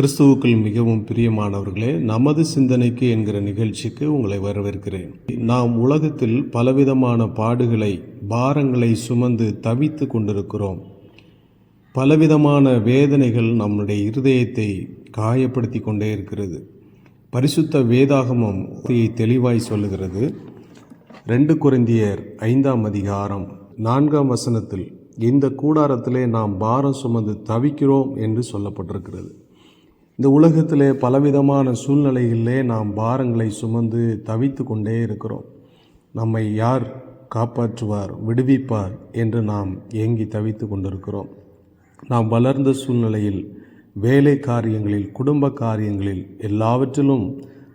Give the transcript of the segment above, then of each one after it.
கிறிஸ்துவுக்குள் மிகவும் பிரியமானவர்களே நமது சிந்தனைக்கு என்கிற நிகழ்ச்சிக்கு உங்களை வரவேற்கிறேன். நாம் உலகத்தில் பலவிதமான பாடுகளை பாரங்களை சுமந்து தவித்து கொண்டிருக்கிறோம். பலவிதமான வேதனைகள் நம்முடைய இருதயத்தை காயப்படுத்தி கொண்டே இருக்கிறது. பரிசுத்த வேதாகமம் தெளிவாய் சொல்லுகிறது. ரெண்டு குறைந்தியர் ஐந்தாம் அதிகாரம் நான்காம் வசனத்தில் இந்த கூடாரத்திலே நாம் பாரம் சுமந்து தவிக்கிறோம் என்று சொல்லப்பட்டிருக்கிறது. இந்த உலகத்திலே பலவிதமான சூழ்நிலைகளிலே நாம் பாரங்களை சுமந்து தவித்து கொண்டே இருக்கிறோம். நம்மை யார் காப்பாற்றுவார் விடுவிப்பார் என்று நாம் ஏங்கி தவித்து கொண்டிருக்கிறோம். நாம் வளர்ந்த சூழ்நிலையில் வேலை காரியங்களில் குடும்ப காரியங்களில் எல்லாவற்றிலும்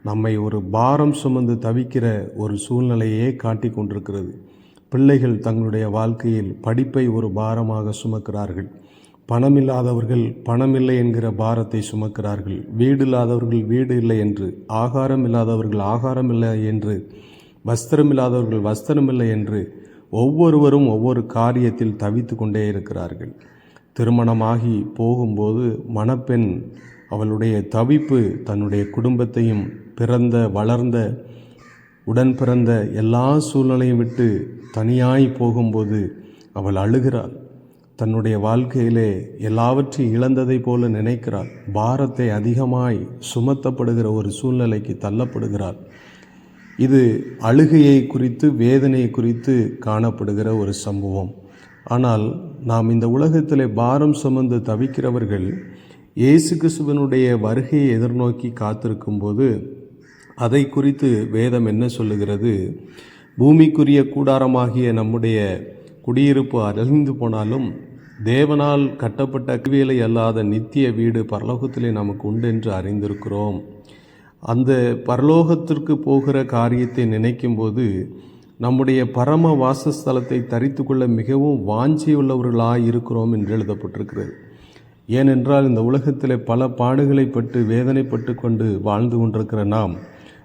நம்மை ஒரு பாரம் சுமந்து தவிக்கிற ஒரு சூழ்நிலையே காட்டி கொண்டிருக்கிறது. பிள்ளைகள் தங்களுடைய வாழ்க்கையில் படிப்பை ஒரு பாரமாக சுமக்கிறார்கள். பணமில்லாதவர்கள் பணமில்லை என்கிற பாரத்தை சுமக்கிறார்கள். வீடு இல்லாதவர்கள் வீடு இல்லை என்று ஆகாரம் இல்லாதவர்கள் ஆகாரம் இல்லை என்று வஸ்திரம் இல்லாதவர்கள் வஸ்திரம் இல்லை என்று ஒவ்வொருவரும் ஒவ்வொரு காரியத்தில் தவித்து கொண்டே இருக்கிறார்கள். திருமணமாகி போகும்போது மணப்பெண் அவளுடைய தவிப்பு தன்னுடைய குடும்பத்தையும் பிறந்த வளர்ந்த உடன் பிறந்த எல்லா சூழ்நிலையும் விட்டு தனியாய் போகும்போது அவள் அழுகிறாள். தன்னுடைய வாழ்க்கையிலே எல்லாவற்றையும் இழந்ததைப் போல நினைக்கிறாள் பாரத்தை அதிகமாய் சுமத்தப்படுகிற ஒரு சூழ்நிலைக்கு தள்ளப்படுகிறாள் இது அழுகையை குறித்து வேதனை குறித்து காணப்படுகிற ஒரு சம்பவம். ஆனால் நாம் இந்த உலகத்தில் பாரம் சுமந்து தவிக்கிறவர்கள் இயேசு கிறிஸ்துவனுடைய வருகையை எதிர்நோக்கி காத்திருக்கும்போது அதை குறித்து வேதம் என்ன சொல்லுகிறது? பூமிக்குரிய கூடாரமாகிய நம்முடைய குடியிருப்பு அழிந்து போனாலும் தேவனால் கட்டப்பட்ட கவியலை அல்லாத நித்திய வீடு பரலோகத்திலே நமக்கு உண்டு என்று அறிந்திருக்கிறோம். அந்த பரலோகத்திற்கு போகிற காரியத்தை நினைக்கும்போது நம்முடைய பரம வாசஸ்தலத்தை தரித்து கொள்ள மிகவும் வாஞ்சியுள்ளவர்களாக இருக்கிறோம் என்று எழுதப்பட்டிருக்கிறது. ஏனென்றால் இந்த உலகத்தில் பல பாடுகளை பட்டு வேதனைப்பட்டு கொண்டு வாழ்ந்து கொண்டிருக்கிற நாம்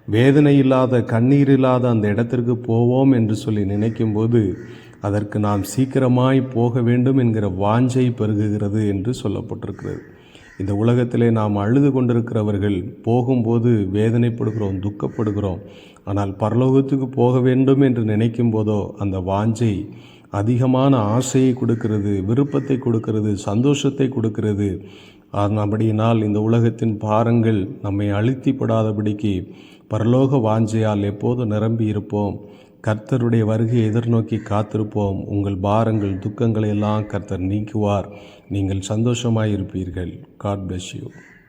வேதனை இல்லாத கண்ணீர் இல்லாத அந்த இடத்திற்கு போவோம் என்று சொல்லி நினைக்கும்போது அதற்கு நாம் சீக்கிரமாய் போக வேண்டும் என்கிற வாஞ்சை பெருகுகிறது என்று சொல்லப்பட்டிருக்கிறது. இந்த உலகத்திலே நாம் அழுது கொண்டிருக்கிறவர்கள் போகும்போது வேதனைப்படுகிறோம் துக்கப்படுகிறோம். ஆனால் பரலோகத்துக்கு போக வேண்டும் என்று நினைக்கும் போதோ அந்த வாஞ்சை அதிகமான ஆசையை கொடுக்கிறது விருப்பத்தை கொடுக்கிறது சந்தோஷத்தை கொடுக்கிறது. அப்படியினால் இந்த உலகத்தின் பாரங்கள் நம்மை அழுத்திப்படாதபடிக்கு பரலோக வாஞ்சையால் எப்போது நிரம்பி இருப்போம் கர்த்தருடைய வருகையை எதிர்நோக்கி காத்திருப்போம். உங்கள் பாரங்கள் துக்கங்களை எல்லாம் கர்த்தர் நீக்குவார். நீங்கள் சந்தோஷமாயிருப்பீர்கள். God bless you